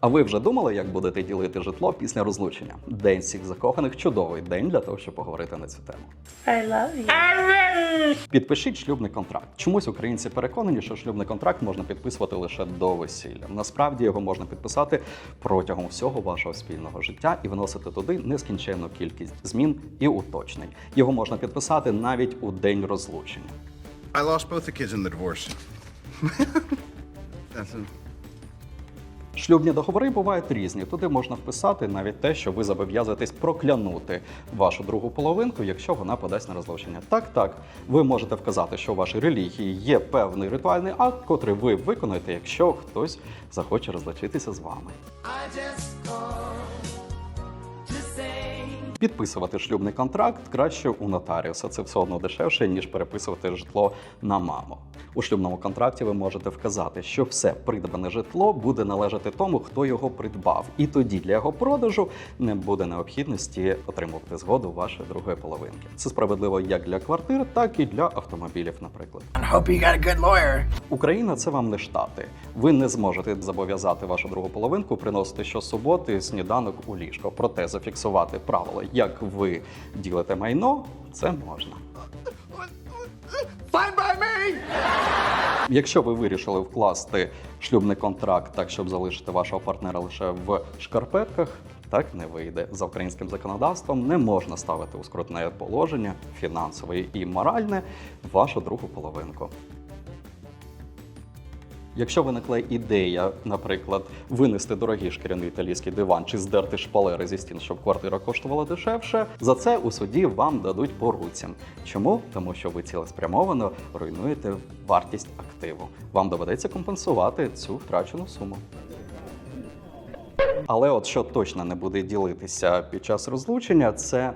А ви вже думали, як будете ділити житло після розлучення? День всіх закоханих чудовий день для того, щоб поговорити на цю тему. I love you. Підпишіть шлюбний контракт. Чомусь українці переконані, що шлюбний контракт можна підписувати лише до весілля. Насправді його можна підписати протягом всього вашого спільного життя і вносити туди нескінченну кількість змін і уточнень. Його можна підписати навіть у день розлучення. I lost both the kids in the divorce. That's a, Шлюбні договори бувають різні. Туди можна вписати навіть те, що ви зобов'язуєтесь проклянути вашу другу половинку, якщо вона подасть на розлучення. Так, так, ви можете вказати, що у вашій релігії є певний ритуальний акт, котрий ви виконуєте, якщо хтось захоче розлучитися з вами. Підписувати шлюбний контракт краще у нотаріуса. Це все одно дешевше, ніж переписувати житло на маму. У шлюбному контракті ви можете вказати, що все придбане житло буде належати тому, хто його придбав, і тоді для його продажу не буде необхідності отримувати згоду вашої другої половинки. Це справедливо як для квартир, так і для автомобілів, наприклад. Hope you got a good lawyer. Україна це вам не штати. Ви не зможете зобов'язати вашу другу половинку приносити щосуботи сніданок у ліжко. Проте зафіксувати правила, як ви ділите майно, це можна. Fine by me. Якщо ви вирішили вкласти шлюбний контракт так, щоб залишити вашого партнера лише в шкарпетках, так не вийде. За українським законодавством не можна ставити у скрутне положення фінансове і моральне вашу другу половинку. Якщо виникла ідея, наприклад, винести дорогий шкіряний італійський диван чи здерти шпалери зі стін, щоб квартира коштувала дешевше, за це у суді вам дадуть по руцям. Чому? Тому що ви цілеспрямовано руйнуєте вартість активу. Вам доведеться компенсувати цю втрачену суму. Але от що точно не буде ділитися під час розлучення, це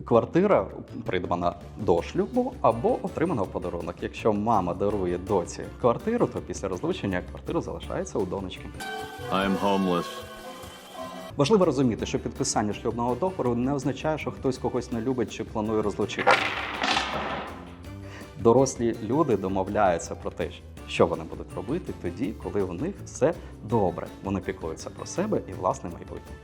квартира, придбана до шлюбу або отримана в подарунок. Якщо мама дарує доці квартиру, то після розлучення квартира залишається у донечки. I'm homeless. Важливо розуміти, що підписання шлюбного договору не означає, що хтось когось не любить чи планує розлучити. Дорослі люди домовляються про те, що вони будуть робити тоді, коли у них все добре. Вони піклуються про себе і власне майбутнє.